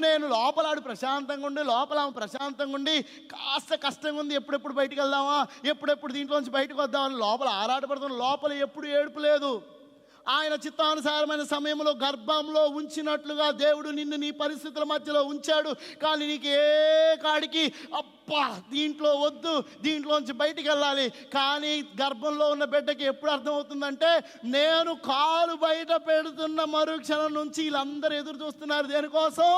నేను లోపలాడు ప్రశాంతంగా ఉండి లోపల ఆమె ప్రశాంతంగా ఉండి కాస్త కష్టంగా ఉంది ఎప్పుడెప్పుడు బయటికి వెళ్దామా ఎప్పుడెప్పుడు దీంట్లోంచి బయటకు వద్దామని లోపల ఆరాటపడుతున్న లోపల ఎప్పుడు ఏడుపు లేదు. ఆయన చిత్తానుసారమైన సమయంలో గర్భంలో ఉంచినట్లుగా దేవుడు నిన్ను నీ పరిస్థితుల మధ్యలో ఉంచాడు. కానీ నీకు ఏ కాడికి అబ్బా దీంట్లో వద్దు దీంట్లోంచి బయటికి వెళ్ళాలి. కానీ గర్భంలో ఉన్న బిడ్డకి ఎప్పుడు అర్థమవుతుందంటే నేను కాలు బయట పెడుతున్న మరుక్షణం నుంచి వీళ్ళందరూ ఎదురు చూస్తున్నారు. దేనికోసం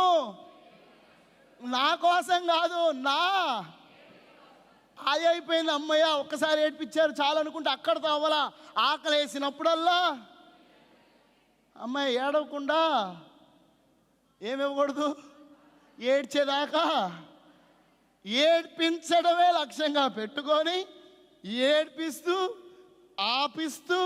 నా కోసం కాదు నా. ఆయ అయిపోయింది. అమ్మయ్య ఒక్కసారి ఏడ్పించారు చాలు అనుకుంటే అక్కడతో అవ్వలా? ఆకలి వేసినప్పుడల్లా అమ్మాయి ఏడవకుండా ఏమివ్వకూడదు? ఏడ్చేదాకా? ఏడ్పించడమే లక్ష్యంగా పెట్టుకొని ఏడ్పిస్తూ ఆపిస్తూ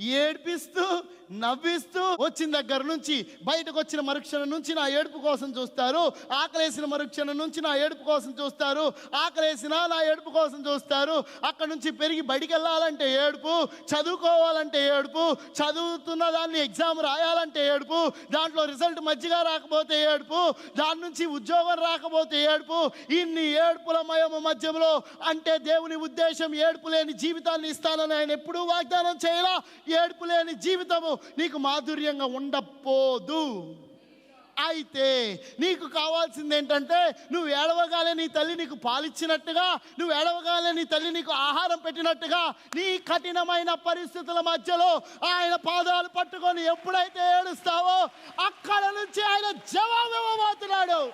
ఏడ్పిస్తూ నవ్విస్తూ వచ్చిన దగ్గర నుంచి బయటకు వచ్చిన మరుక్షణం నుంచి నా ఏడుపు కోసం చూస్తారు. ఆకలేసిన మరుక్షణం నుంచి నా ఏడుపు కోసం చూస్తారు. ఆకలేసిన నా ఏడుపు కోసం చూస్తారు. అక్కడ నుంచి పెరిగి బయటికి వెళ్ళాలంటే ఏడుపు చదువుకోవాలంటే ఏడుపు చదువుతున్న దాన్ని ఎగ్జామ్ రాయాలంటే ఏడుపు దాంట్లో రిజల్ట్ మంచిగా రాకపోతే ఏడుపు దాని నుంచి ఉద్యోగం రాకపోతే ఏడుపు ఇన్ని ఏడుపుల మయమ మధ్యంలో అంటే దేవుని ఉద్దేశం ఏడుపు లేని జీవితాన్ని ఇస్తానని ఆయన ఎప్పుడూ వాగ్దానం చేయాల. ఏడుపు లేని జీవితము నీకు మాధుర్యంగా ఉండపోదు. అయితే నీకు కావాల్సింది ఏంటంటే నువ్వు ఏడవగానే నీ తల్లి నీకు పాలిచ్చినట్టుగా నువ్వు ఏడవగానే నీ తల్లి నీకు ఆహారం పెట్టినట్టుగా నీ కఠినమైన పరిస్థితుల మధ్యలో ఆయన పాదాలు పట్టుకొని ఎప్పుడైతే ఏడుస్తావో అక్కడ నుంచి ఆయన జవాబు ఇవ్వబోతున్నాడు.